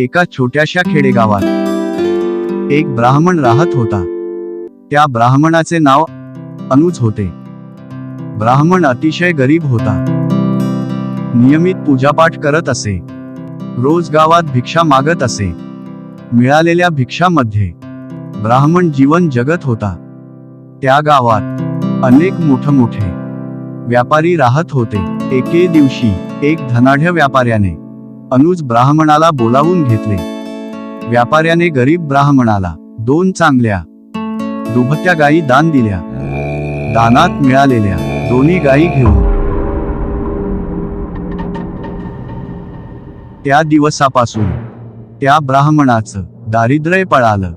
एका छोट्याशा खेडेगावात. एक ब्राह्मण राहत होता. त्या ब्राह्मणाचे नाव अनुज होते. ब्राह्मण अतिशय गरीब होता. नियमित पूजापाठ करत असे. रोज गावात भिक्षा मागत असे. मिळालेल्या भिक्षामध्ये ब्राह्मण जीवन जगत होता. त्या गावात अनेक मोठमोठे व्यापारी राहत होते. एके दिवशी एक धनाढ्य व्यापाऱ्याने अनुज ब्राह्मणाला बोलावून घेतले. व्यापाऱ्याने गरीब ब्राह्मणाला दोन चांगल्या दुभत्या गायी दान दिल्या. दानात मिळालेल्या दोन्ही गायी घेऊन. त्या दिवसापासून त्या ब्राह्मणाचं दारिद्र्य पळालं.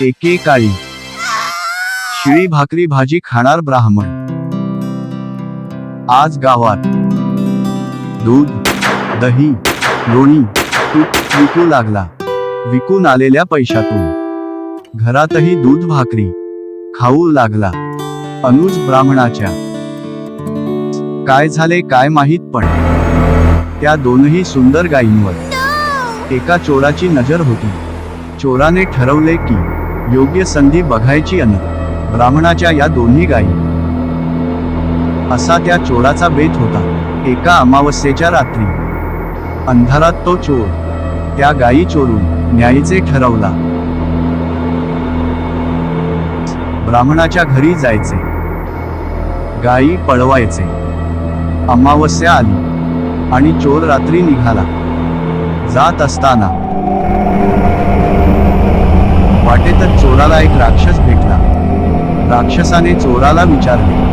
एकेकाळी शिळी भाकरी भाजी खाणार ब्राह्मण आज गावात. दूध दही लोणी तूप विकू लागला. विकून आलेल्या पैशातून. घरातही दूध भाकरी खाऊ लागला. अनुज ब्राह्मणाच्या. काय झाले काय माहीत पण. त्या दोनही सुंदर गायींवर. एका चोराची नजर होती. चोराने ठरवले की योग्य संधी बघायची अन ब्राह्मणाच्या या दोन्ही गायी असा त्या चोराचा बेत होता. एका अमावस्येच्या रात्री. अंधारात तो चोर त्या गायी चोरून न्यायचे ठरवला. ब्राह्मणाच्या घरी जायचे. गायी पळवायचे. अमावस्या आली आणि चोर रात्री निघाला. जात असताना. वाटेतच चोराला एक राक्षस भेटला. राक्षसाने चोराला विचारले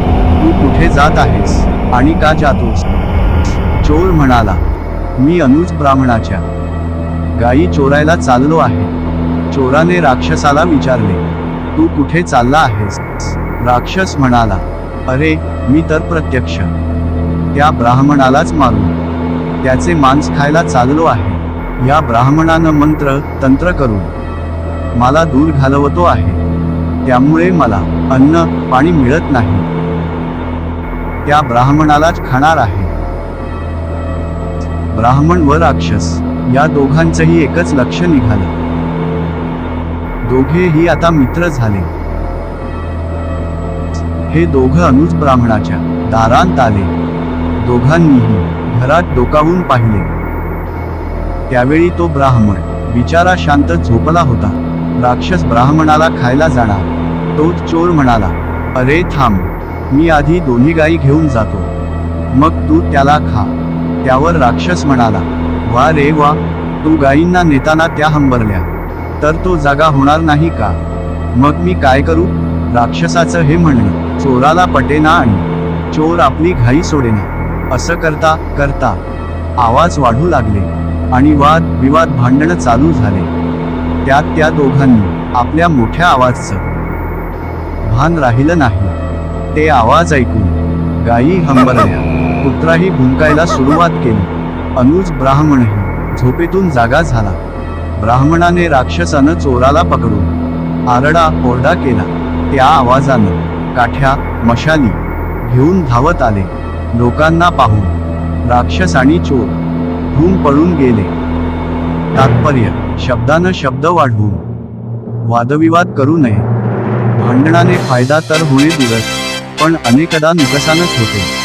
तू कुठे जात आहेस आणि का जातोस? चोर म्हणाला मी अनुज ब्राह्मणाच्या. गायी चोरायला चाललो आहे. चोराने राक्षसाला विचारले तू कुठे चालला आहेस? राक्षस म्हणाला अरे मी तर प्रत्यक्ष. त्या ब्राह्मणालाच मारून त्याचे मांस खायला चाललो आहे. या ब्राह्मणानं मंत्र तंत्र करून मला दूर घालवतो आहे. त्यामुळे मला अन्न पाणी मिळत नाही. त्या ब्राह्मणालाच खाणार आहे. ब्राह्मण व राक्षस या दोघांचंही एकच लक्ष निघालं. दोघेही आता मित्र झाले. हे दोघं अनुज ब्राह्मणाच्या दारांत आले. दोघांनीही घरात डोकावून पाहिले. त्यावेळी तो ब्राह्मण बिचारा शांत झोपला होता. राक्षस ब्राह्मणाला खायला जाणार. तोच चोर म्हणाला अरे थांब मी आधी दोन्ही गायी घेऊन जातो. मग तू त्याला खा. त्यावर राक्षस म्हणाला वा रे वा तू गायींना नेताना त्या हंबरल्या. तर तो जागा होणार नाही का? मग मी काय करू? राक्षसाचं हे म्हणणं चोराला पटेना आणि चोर आपली घाई सोडेना. असं करता करता आवाज वाढू लागले आणि वाद विवाद भांडणं चालू झाले. त्यात त्या दोघांनी आपल्या मोठ्या आवाजचं भान राहिलं नाही. ते आवाज ऐकून गायी हंबरल्या. कुत्राही भुंकायला सुरुवात केली. अनुज ब्राह्मणही झोपेतून जागा झाला. ब्राह्मणाने राक्षसानं चोराला पकडून आरडा ओरडा केला. त्या आवाजानं काठ्या मशाली घेऊन धावत आले. लोकांना पाहून राक्षस आणि चोर धूम पळून गेले. तात्पर्य शब्दानं शब्द वाढवून वादविवाद करू नये. भांडणाने फायदा तर होणे दिवस. पण अनेकदा नुकसानच होते.